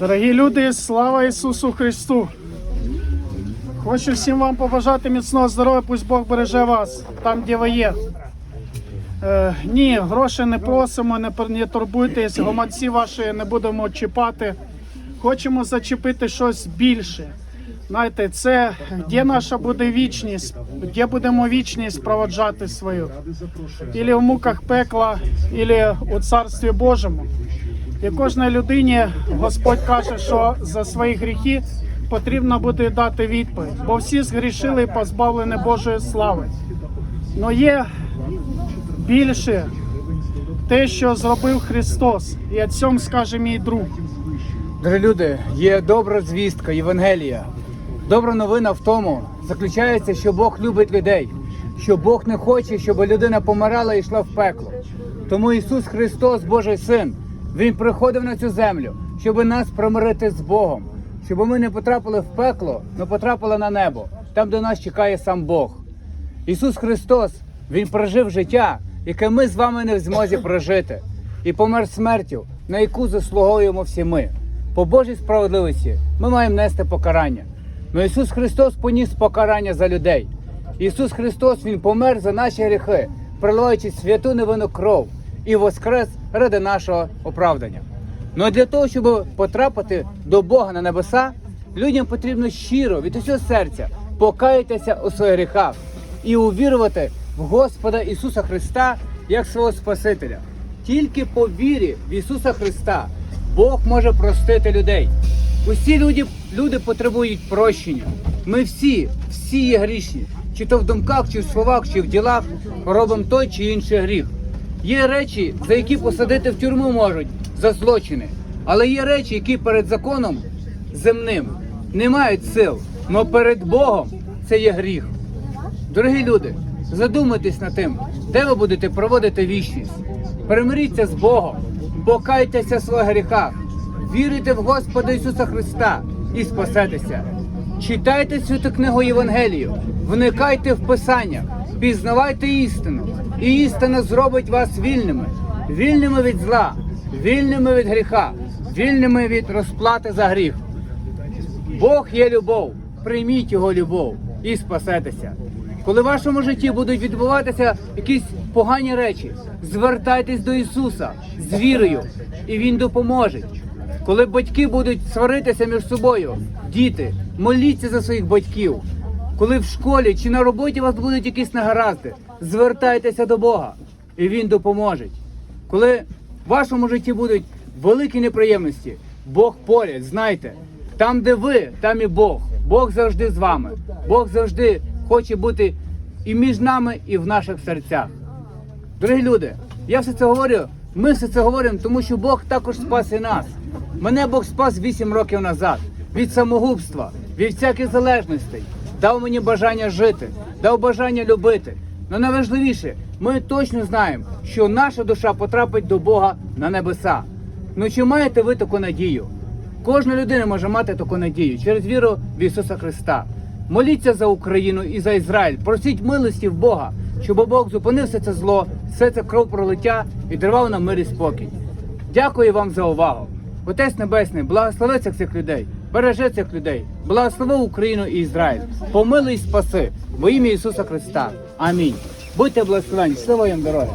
Дорогі люди, слава Ісусу Христу! Хочу всім вам побажати міцного здоров'я, пусть Бог береже вас там, де ви є. Е, ні, грошей не просимо, не, не турбуйтесь, гоманці ваші не будемо чіпати. Хочемо зачепити щось більше. Знаєте, це де наша буде вічність, де будемо вічність проводжати свою. Ілі в муках пекла, ілі у Царстві Божому. І кожній людині Господь каже, що за свої гріхи потрібно буде дати відповідь, бо всі згрішили і позбавлені Божої слави. Но є більше те, що зробив Христос, і о цьому скаже мій друг. Дорогі люди, є добра звістка, Євангелія. Добра новина в тому заключається, що Бог любить людей, що Бог не хоче, щоб людина помирала і йшла в пекло. Тому Ісус Христос, Божий Син, Він приходив на цю землю, щоб нас примирити з Богом, щоб ми не потрапили в пекло, але потрапили на небо, там, де нас чекає сам Бог. Ісус Христос, Він прожив життя, яке ми з вами не в змозі прожити, і помер смертю, на яку заслуговуємо всі ми. По Божій справедливості ми маємо нести покарання. Но Ісус Христос поніс покарання за людей. Ісус Христос Він помер за наші гріхи, проливаючи святу невинну кров і воскрес ради нашого оправдання. Ну а для того, щоб потрапити до Бога на небеса, людям потрібно щиро від усього серця покаятися у своїх гріхах і увірувати в Господа Ісуса Христа як свого Спасителя. Тільки по вірі в Ісуса Христа Бог може простити людей. Усі люди, люди потребують прощення. Ми всі, всі є грішні, чи то в думках, чи в словах, чи в ділах робимо той чи інший гріх. Є речі, за які посадити в тюрму можуть за злочини, але є речі, які перед законом земним не мають сил, але перед Богом це є гріх. Дорогі люди, задумайтесь над тим, де ви будете проводити вічність. Примиріться з Богом, покайтеся в своїх гріхах, вірите в Господа Ісуса Христа і спасетеся. Читайте святу книгу Євангелію, вникайте в Писання, пізнавайте істину, і істина зробить вас вільними, вільними від зла, вільними від гріха, вільними від розплати за гріх. Бог є любов. Прийміть його любов і спасетеся. Коли в вашому житті будуть відбуватися якісь погані речі, звертайтесь до Ісуса з вірою, і Він допоможе. Коли батьки будуть сваритися між собою, діти, моліться за своїх батьків. Коли в школі чи на роботі у вас будуть якісь негаразди, звертайтеся до Бога, і Він допоможе. Коли в вашому житті будуть великі неприємності, Бог поряд, знайте, там, де ви, там і Бог. Бог завжди з вами. Бог завжди хоче бути і між нами, і в наших серцях. Дорогі люди, я все це говорю. Ми все це говоримо, тому що Бог також спас і нас. Мене Бог спас 8 років назад від самогубства, від всяких залежностей. Дав мені бажання жити, дав бажання любити. Но найважливіше, ми точно знаємо, що наша душа потрапить до Бога на небеса. Ну чи маєте ви таку надію? Кожна людина може мати таку надію через віру в Ісуса Христа. Моліться за Україну і за Ізраїль. Просіть милості в Бога, щоб Бог зупинив все це зло, все це кров пролиття і дарував нам мир і спокій. Дякую вам за увагу. Отець Небесний, благослови цих людей, бережи цих людей, благослови Україну і Ізраїль. Помилуй і спаси во ім'я Ісуса Христа. Амінь. Будьте благословені, слава їм дороги.